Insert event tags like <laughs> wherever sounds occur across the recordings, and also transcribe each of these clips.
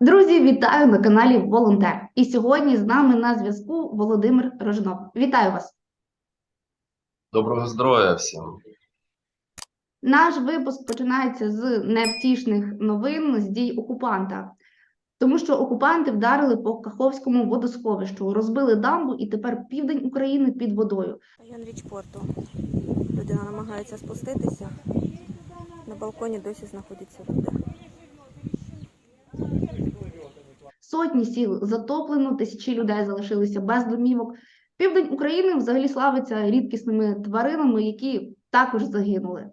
Друзі, вітаю на каналі Волонтер. І сьогодні з нами на зв'язку Володимир Рожнов. Вітаю вас! Доброго здоров'я всім. Наш випуск починається з невтішних новин з дій окупанта, тому що окупанти вдарили по Каховському водосховищу, розбили дамбу, і тепер південь України під водою. Район річпорту. Людина намагається спуститися. На балконі досі знаходиться вода. Сотні сіл затоплено, тисячі людей залишилися без домівок. Південь України взагалі славиться рідкісними тваринами, які також загинули.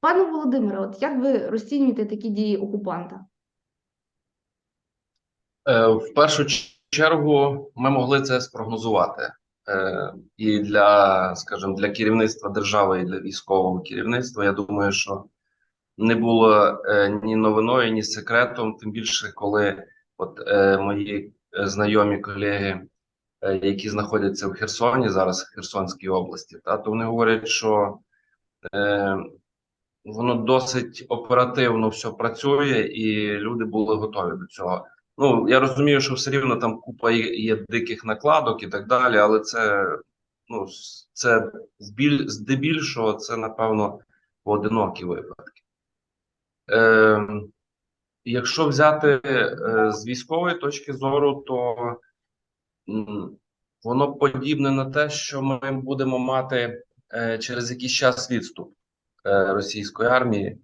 Пане Володимире, от як ви розцінюєте такі дії окупанта? Е, В першу чергу ми могли це спрогнозувати. Е, І для, скажімо, для керівництва держави і для військового керівництва, я думаю, що не було е, ні новиною, ні секретом, тим більше, коли от е, мої е, знайомі колеги, е, які знаходяться в Херсоні, зараз в Херсонській області, та, то вони говорять, що е, воно досить оперативно все працює, і люди були готові до цього. Ну, я розумію, що все рівно там купа є, диких накладок і так далі, але це, ну, це здебільшого, це, напевно, поодинокі випадки. Е, якщо взяти е, з військової точки зору, то воно подібне на те, що ми будемо мати е, через якийсь час відступ е, російської армії.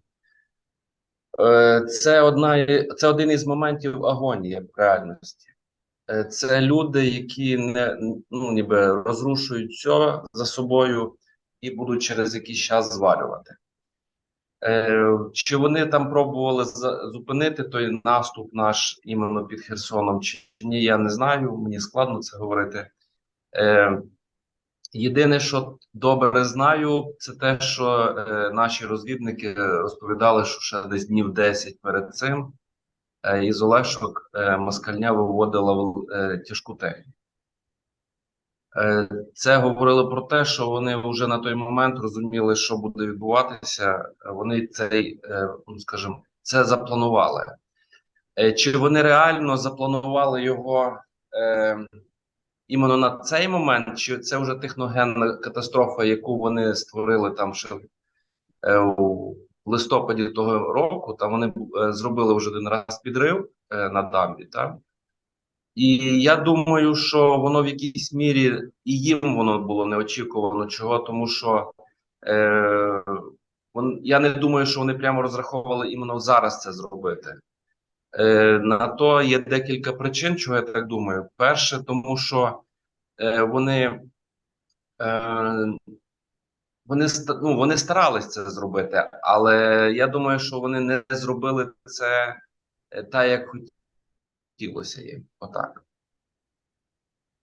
Це одна це один із моментів агонії в реальності. Це люди, які не ну, ніби розрушують все за собою і будуть через якийсь час звалювати. Е, Чи вони там пробували зупинити той наступ наш іменно під Херсоном, чи ні, я не знаю. Мені складно це говорити. Е, Єдине, що добре знаю, це те, що е, наші розвідники розповідали, що ще десь днів 10 перед цим е, із Олешок Москальня виводила тяжку техніку. Е, це говорило про те, що вони вже на той момент розуміли, що буде відбуватися. Вони цей, е, ну, скажімо, це запланували. Е, чи вони реально запланували його? Е, іменно на цей момент, чи це вже техногенна катастрофа, яку вони створили там ще е, у листопаді того року, там вони е, зробили вже один раз підрив е, на дамбі, так? І я думаю, що воно в якійсь мірі і їм воно було неочікувано. Чого? Тому що е, вон, я не думаю, що вони прямо розраховували іменно зараз це зробити. Е, на то є декілька причин, чого я так думаю. Перше, тому що е, вони, е, вони, ну, вони старались це зробити, але я думаю, що вони не зробили це е, так, як хотілося їм. Отак.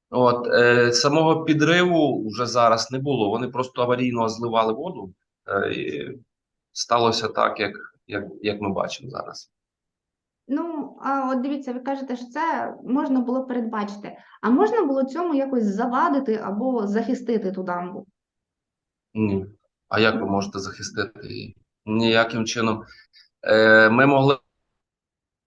От, е, самого підриву вже зараз не було. Вони просто аварійно зливали воду, е, і сталося так, як, як, як ми бачимо зараз. Ну, а от дивіться, ви кажете, що це можна було передбачити. А можна було цьому якось завадити або захистити ту дамбу? Ні. А як ви можете захистити її? Ніяким чином. Е, ми могли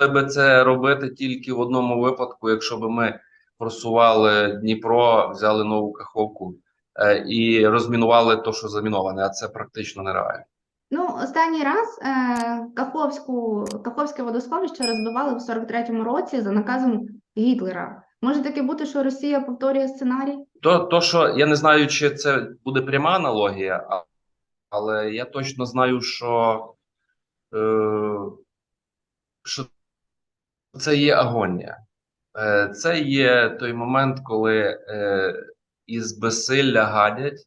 би це робити тільки в одному випадку, якщо б ми просували Дніпро, взяли нову каховку е, і розмінували те, що заміноване, а це практично нереально. Ну, останній раз е, Каховську, Каховське водосховище розбивали в 43-му році за наказом Гітлера. Може таке бути, що Росія повторює сценарій? То, то, що я не знаю, чи це буде пряма аналогія, а- але я точно знаю, що, е, що це є агонія. Е, це є той момент, коли е, із безсилля гадять,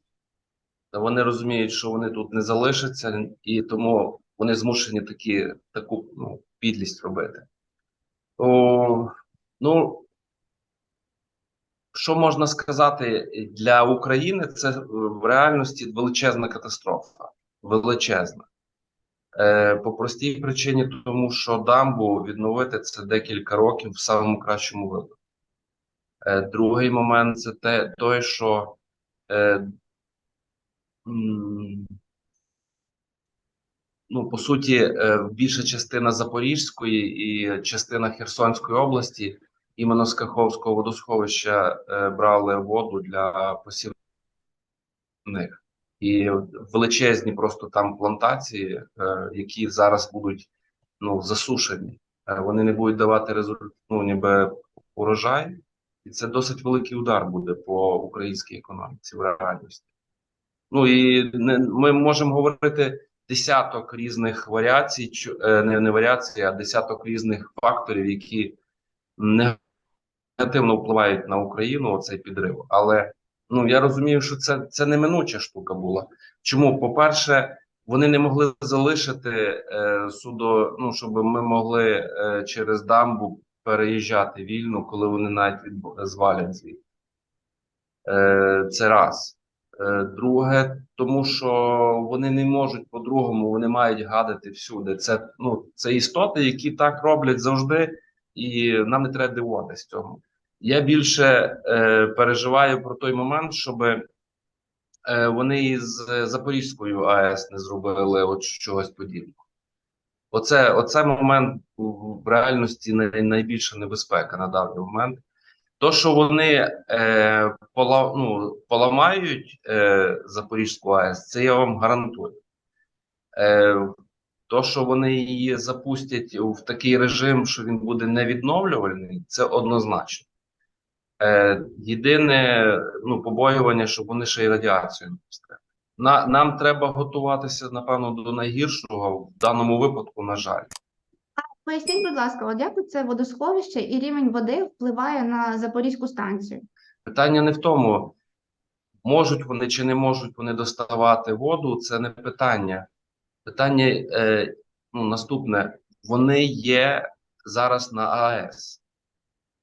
вони розуміють, що вони тут не залишаться, і тому вони змушені такі, таку ну, підлість робити. О, ну, що можна сказати для України? Це е, в реальності величезна катастрофа. Величезна. Е, по простій причині, тому що дамбу відновити це декілька років в самому кращому випадку. Е, другий момент це те, той, що е, ну, по суті, більша частина Запорізької і частина Херсонської області, іменно з Каховського водосховища брали воду для посівних. І величезні просто там плантації, е, які зараз будуть ну, засушені. Е, Вони не будуть давати результат, ну, ніби урожай, і це досить великий удар буде по українській економіці в реальності. Ну і не, ми можемо говорити десяток різних варіацій, е, не, не варіацій, а десяток різних факторів, які негативно впливають на Україну, оцей підрив. Але ну я розумію, що це, це неминуча штука була. Чому? По-перше, вони не могли залишити е, судо, ну щоб ми могли е, через дамбу переїжджати вільно, коли вони навіть від, звалять звідти. Е, це раз. Е, Друге, тому що вони не можуть по-другому, вони мають гадити всюди. Це ну це істоти, які так роблять завжди, і нам не треба дивуватися цьому. Я більше е, переживаю про той момент, щоб е, вони із Запорізькою АЕС не зробили от чогось подібного. Оце, оце момент в реальності най, найбільша небезпека на даний момент. То, що вони е, пола, ну, поламають е, Запорізьку АЕС, це я вам гарантую. Е, то, що вони її запустять в такий режим, що він буде невідновлювальний, це однозначно. Е, єдине ну, побоювання, щоб вони ще й радіацію не пустили. На, нам треба готуватися, напевно, до найгіршого в даному випадку, на жаль. Поясніть, будь ласка, от як це водосховище і рівень води впливає на Запорізьку станцію? Питання не в тому, можуть вони чи не можуть вони доставати воду, це не питання. Питання е, ну, наступне: вони є зараз на АЕС,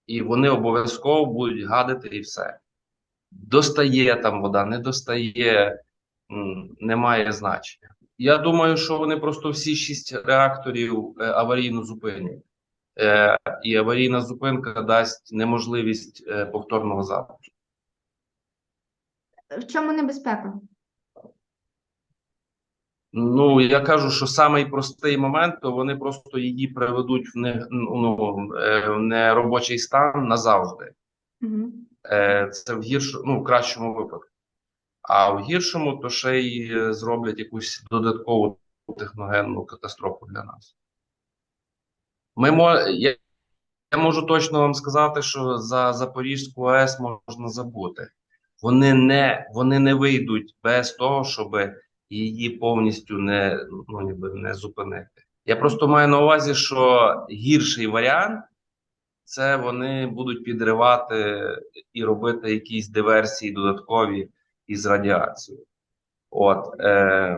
і вони обов'язково будуть гадити і все. Достає там вода, не достає, немає значення. Я думаю, що вони просто всі шість реакторів е, аварійно зупинять. Е, і аварійна зупинка дасть неможливість е, повторного запуску. В чому небезпека? Ну я кажу, що самий простий момент, то вони просто її приведуть в не, ну, е, в неробочий стан назавжди. Угу. Це в гіршому, ну, в кращому випадку. А в гіршому то ще й е, зроблять якусь додаткову техногенну катастрофу для нас. Ми я, я можу точно вам сказати, що за Запорізьку АЕС можна забути. Вони не, вони не вийдуть без того, щоб її повністю не, ну, ніби не зупинити. Я просто маю на увазі, що гірший варіант це вони будуть підривати і робити якісь диверсії додаткові із радіацією. От, е,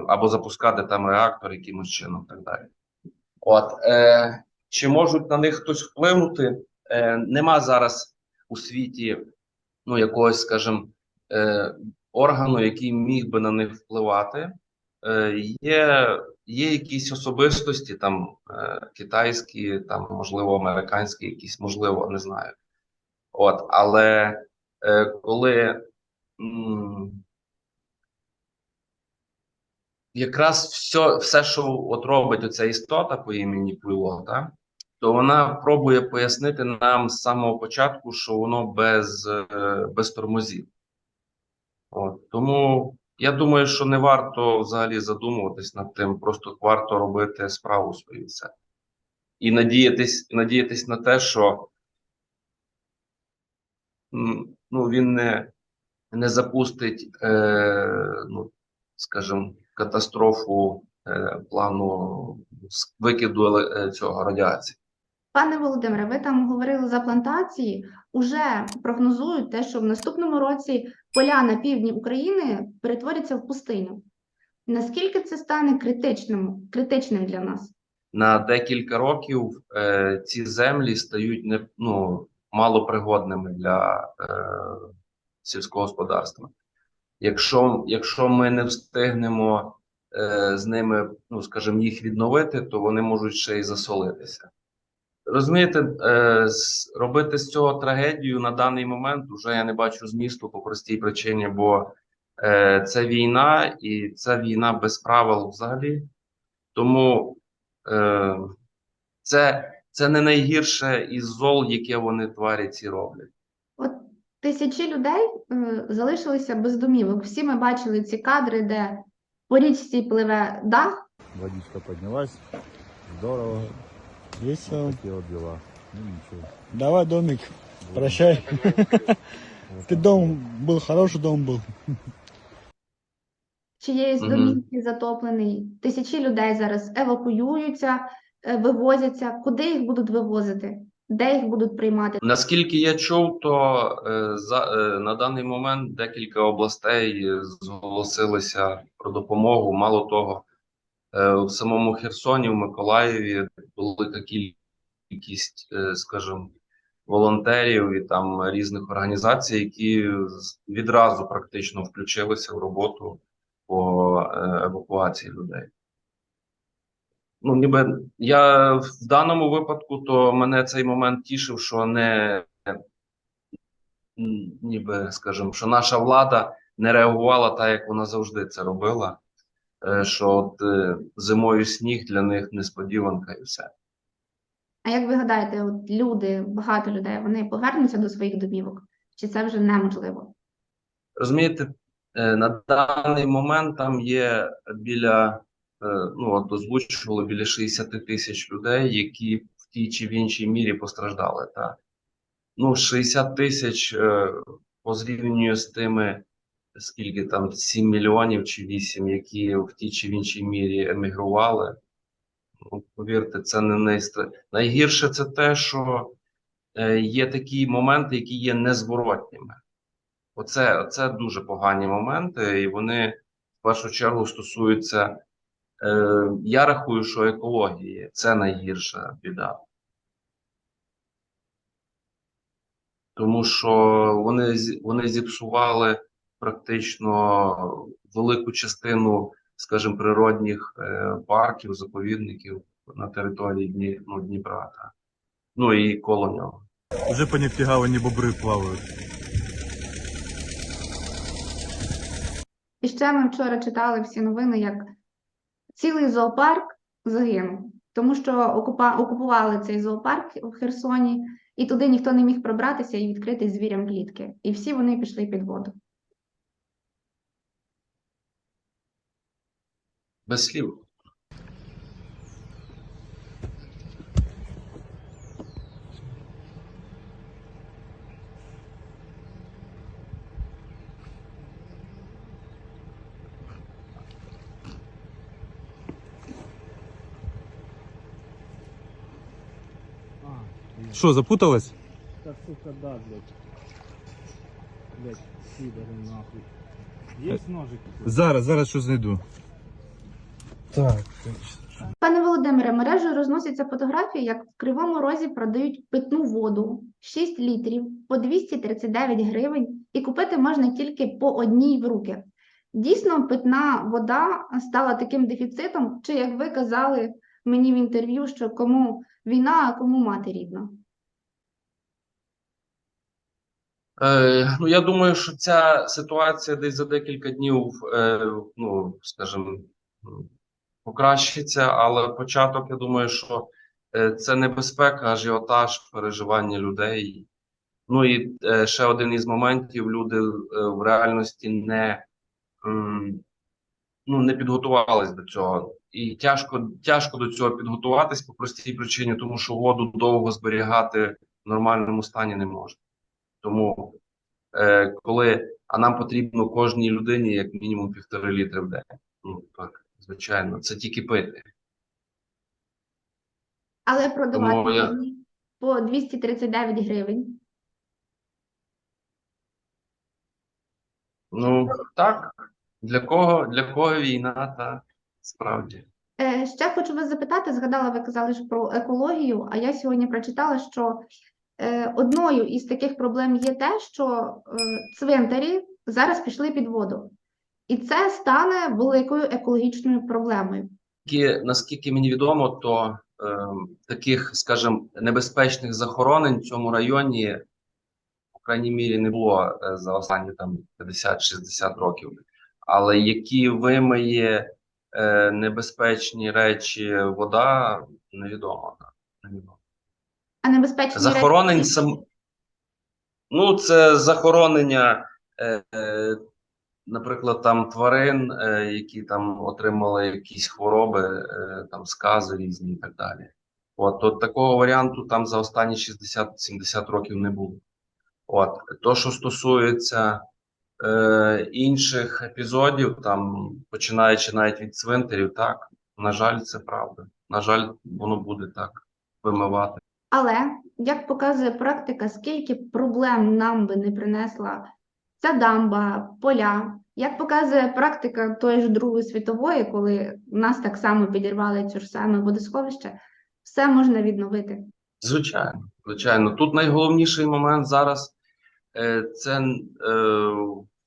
або запускати там реактор якимось чином, так далі. От, е, чи можуть на них хтось вплинути? Е, нема зараз у світі ну, якогось, скажімо, е, органу, який міг би на них впливати. Е, є, є якісь особистості, там е, китайські, там, можливо, американські, якісь, можливо, не знаю. От, але е, коли якраз все, все, що от робить оця істота по імені Пуйло, так, то вона пробує пояснити нам з самого початку, що воно без, без тормозів. От, тому я думаю, що не варто взагалі задумуватись над тим, просто варто робити справу свою все. І надіятись, надіятись на те, що ну, він не, не запустить, е, ну, скажімо, катастрофу е, плану викиду е, цього радіації. Пане Володимире, ви там говорили за плантації. Уже прогнозують те, що в наступному році поля на півдні України перетворяться в пустиню. Наскільки це стане критичним, критичним для нас? на декілька років е, ці землі стають не ну, малопригодними для е, сільського господарства. Якщо, якщо ми не встигнемо е, з ними, ну скажімо, їх відновити, то вони можуть ще й засолитися. Розумієте, е, робити з цього трагедію на даний момент вже я не бачу змісту по простій причині, бо е, це війна, і це війна без правил взагалі. Тому е, це, це не найгірше із зол, яке вони творять і роблять. От тисячі людей залишилися без домівок. Всі ми бачили ці кадри, де по річці пливе дах. Водичка поднялась. Здорово. Весело. Такие вот дела. Ну ничего. Давай, домик, <laughs> прощай. Вот Ты так дом был, хороший дом был. Чиєїсь Мгм. домівки затоплений. Тисячі людей зараз евакуюються, е, вивозяться. Куди їх будуть вивозити? Де їх будуть приймати? Наскільки я чув, то е, за, е, на даний момент декілька областей е, зголосилися про допомогу. Мало того, е, в самому Херсоні, в Миколаєві велика кількість, е, скажімо, волонтерів і там різних організацій, які відразу практично включилися в роботу по е, евакуації людей. Ну, ніби я в даному випадку, то мене цей момент тішив, що не ніби, скажімо, що наша влада не реагувала так, як вона завжди це робила. Е, Що от е, зимою сніг для них несподіванка і все. А як ви гадаєте, от люди, багато людей, вони повернуться до своїх домівок? Чи це вже неможливо? Розумієте, е, на даний момент там є біля, ну от озвучували біля 60 тисяч людей, які в тій чи в іншій мірі постраждали. Та. Ну, 60 тисяч по зрівнянню з тими, скільки там 7 мільйонів чи 8, які в тій чи в іншій мірі емігрували. Ну, повірте, це не найстра... найгірше це те, що е, є такі моменти, які є незворотніми. Оце, оце дуже погані моменти, і вони в першу чергу стосуються. Е, я рахую, що екології це найгірша біда. Тому що вони, вони зіпсували практично велику частину, скажімо, природних е, парків, заповідників на території Дні, ну, Дніпра. Та. Ну і коло нього. Уже по нефтегавани бобры плавают. І ще ми вчора читали всі новини, як цілий зоопарк загинув, тому що окупа... окупували цей зоопарк у Херсоні, і туди ніхто не міг пробратися і відкрити звірям клітки. І всі вони пішли під воду. Без слів. Что, запуталась? Так, сука, да, блядь. Блядь, сидоры нахуй. Есть ножик? Зараз, зараз що знайду. Так. Пане Володимире, мережею розносяться фотографії, як в Кривому Розі продають питну воду 6 літрів по 239 гривень, і купити можна тільки по одній в руки. Дійсно, питна вода стала таким дефіцитом, чи як ви казали мені в інтерв'ю, що кому війна, а кому мати рідна. Е, ну, я думаю, що ця ситуація десь за декілька днів, е, ну, скажімо, покращиться, але початок, я думаю, що е, це небезпека, ажіотаж, переживання людей. Ну і е, ще один із моментів: люди е, в реальності не, ну, не підготувались до цього. І тяжко, тяжко до цього підготуватись по простій причині, тому що воду довго зберігати в нормальному стані не можна. Тому, е, коли, а нам потрібно кожній людині як мінімум півтори літри в день. Ну так, звичайно, це тільки пити. Але продавати Тому я- по 239 гривень. Ну так, для кого, для кого війна, та справді. Е, Ще хочу вас запитати, згадала, ви казали ж про екологію, а я сьогодні прочитала, що е, одною із таких проблем є те, що е, цвинтарі зараз пішли під воду. І це стане великою екологічною проблемою. Наскільки, наскільки мені відомо, то е, таких, скажімо, небезпечних захоронень в цьому районі, по крайній мірі, не було е, за останні там 50-60 років. Але які вимиє е, небезпечні речі, вода невідомо. невідомо. А небезпечні Захоронень речі? сам. Ну, це захоронення, е, е, наприклад, там тварин, е, які там отримали якісь хвороби, е, там скази різні і так далі. От, от такого варіанту там за останні 60-70 років не було. От, то, що стосується е, інших епізодів, там, починаючи навіть від цвинтарів, так, на жаль, це правда. На жаль, воно буде так вимивати. Але, як показує практика, скільки проблем нам би не принесла ця дамба, поля, як показує практика тої ж Другої світової, коли нас так само підірвали цю ж саме водосховище, все можна відновити. Звичайно, звичайно. Тут найголовніший момент зараз е, це е,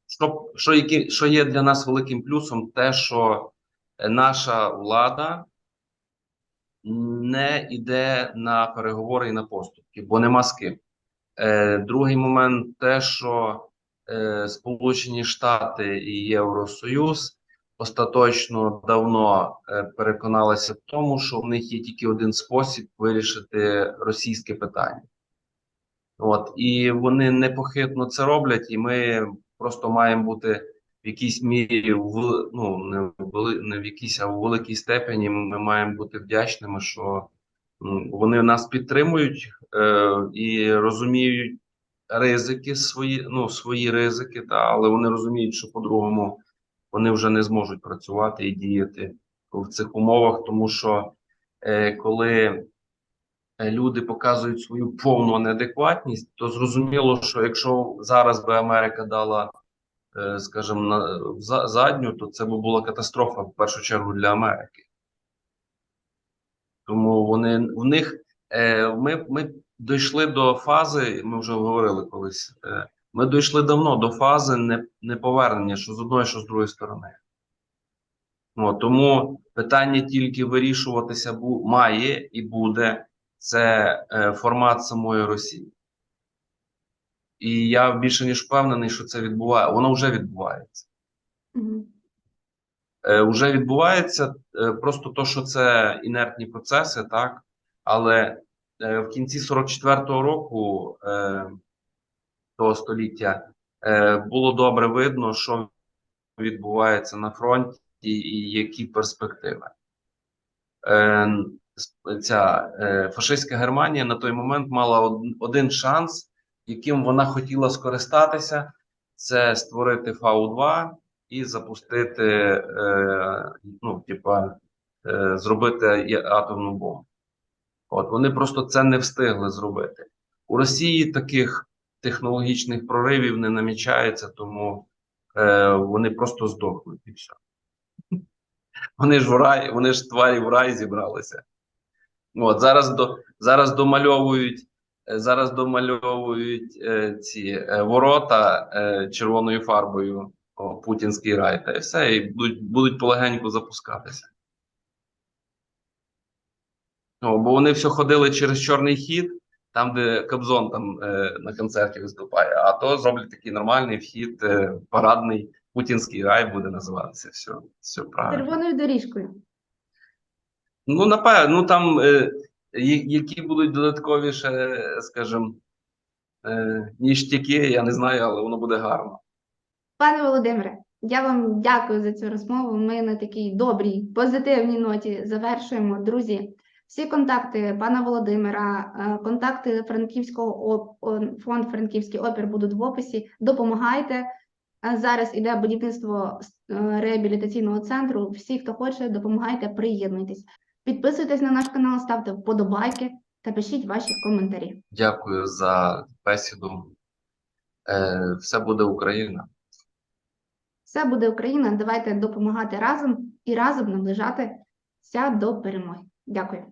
що, що, які, що є для нас великим плюсом, те, що наша влада не йде на переговори і на поступки, бо нема з ким. Е, другий момент те, що Сполучені Штати і Євросоюз остаточно давно е, переконалися в тому, що в них є тільки один спосіб вирішити російське питання. От, і вони непохитно це роблять, і ми просто маємо бути в якійсь мірі, в, ну, не в, не в якійсь, а в великій степені ми маємо бути вдячними, що вони нас підтримують е, і розуміють ризики свої, ну, свої ризики, та, але вони розуміють, що по-другому вони вже не зможуть працювати і діяти в цих умовах, тому що е, коли е, люди показують свою повну неадекватність, то зрозуміло, що якщо зараз би Америка дала, е, скажімо, на за- задню, то це би була катастрофа в першу чергу для Америки. Тому вони в них е, ми, ми дійшли до фази, ми вже говорили колись. Е, ми дійшли давно до фази неповернення, що з одної, що з другої сторони. От, тому питання тільки вирішуватися бу, має і буде це е, формат самої Росії. І я більше ніж впевнений, що це відбуває. Воно вже відбувається. Мгм. Е, вже відбувається е, просто то, що це інертні процеси, так. Але в кінці 44-го року е, того століття е, було добре видно, що відбувається на фронті і які перспективи. Е, ця е, фашистська Германія на той момент мала од- один шанс, яким вона хотіла скористатися, це створити Фау-2 і запустити, е, ну, типа, е, зробити атомну бомбу. От вони просто це не встигли зробити. У Росії таких технологічних проривів не намічається, тому е, вони просто здохнуть і все. <laughs> Вони ж в рай, вони ж тварі в рай зібралися. От зараз до зараз домальовують, е, зараз домальовують е, ці е, ворота е, червоною фарбою о, путінський рай, та і все, і будуть, будуть полегеньку запускатися. О, бо вони все ходили через чорний хід, там, де Кобзон там е, на концерті виступає, а то зроблять такий нормальний вхід, е, парадний путінський рай буде називатися. Все, все правильно. Червоною доріжкою. Ну, напевно, ну там е, які будуть додаткові ще, скажімо, е, ніштяки, я не знаю, але воно буде гарно. Пане Володимире, я вам дякую за цю розмову. Ми на такій добрій, позитивній ноті завершуємо. Друзі, всі контакти пана Володимира, е, контакти Франківського фонд Франківський опір будуть в описі. Допомагайте. Е, Зараз іде будівництво е, реабілітаційного центру. Всі, хто хоче, допомагайте, приєднуйтесь. Підписуйтесь на наш канал, ставте вподобайки та пишіть ваші коментарі. Дякую за бесіду. Все буде Україна. Все буде Україна. Давайте допомагати разом і разом наближатися до перемоги. Дякую.